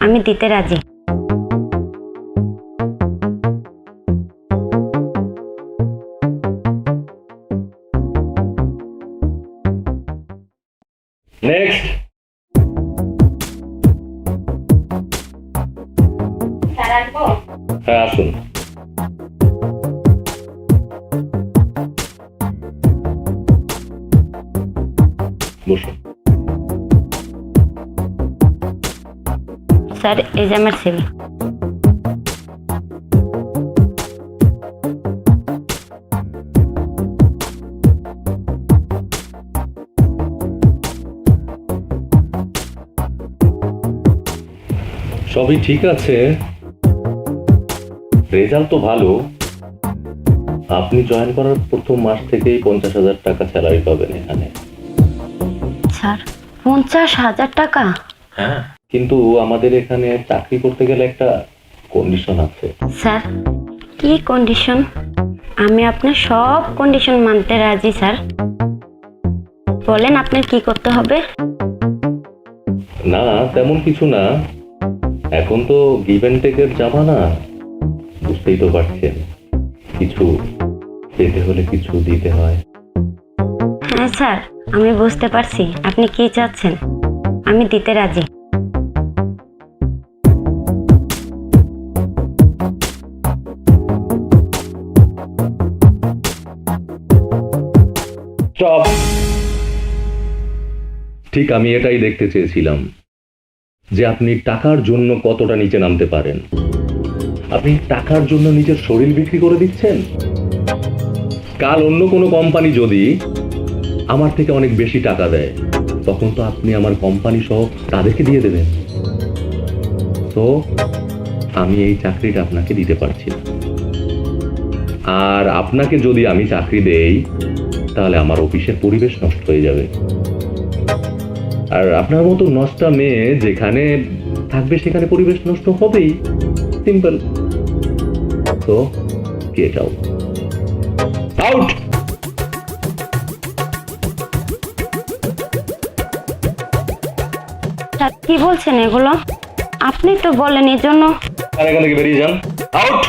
আমি দিতে রাজি। নেক্সট হ্যাঁ আসুন। বসুন। স্যার এই যে আমার সিভি সবই ঠিক আছে। রেজাল্ট তো ভালো। আপনি জয়েন করার প্রথম মাস থেকেই পঞ্চাশ হাজার টাকা স্যালারি পাবেন এখানে। স্যার পঞ্চাশ হাজার টাকা? হ্যাঁ। কিন্তু আমাদের এখানে চাকরি করতে গেলে একটা কন্ডিশন আছে। স্যার কি কন্ডিশন আমি আপনার সব কন্ডিশন মানতে রাজি স্যার। বলেন আপনার কি করতে হবে? না তেমন কিছু না। এখন তো গিভ অ্যান্ড টেকের জামানা। বুঝতেই তো পারছেন কিছু পেতে হলে কিছু দিতে হয়। হ্যাঁ স্যার আমি বুঝতে পারছি। আপনি কি চাচ্ছেন? আমি দিতে রাজি। স্টপ ঠিক আমি এটাই দেখতে চেয়েছিলাম যে আপনি টাকার জন্য কতটা নিচে নামতে পারেন। আপনি টাকার জন্য নিজের শরীর বিক্রি করে দিচ্ছেন? কাল অন্য কোনো কোম্পানি যদি আমার থেকে অনেক বেশি টাকা দেয়, তখন তো আপনি আমার কোম্পানি সহ তাদেরকে দিয়ে দেবেন। তো আমি এই চাকরিটা আপনাকে দিতে পারছি না। আর আপনাকে যদি আমি চাকরি দেই তাহলে আমার অফিসের পরিবেশ নষ্ট হয়ে যাবে। আর আপনার মতো নষ্টা মেয়ে যেখানে থাকবে সেখানে পরিবেশ নষ্ট হবেই। সিম্পল তো গেট আউট আউট কি বলছেন এগুলো? আপনি তো বলেন এই জন্য এখান থেকে বেরিয়ে যান। আউট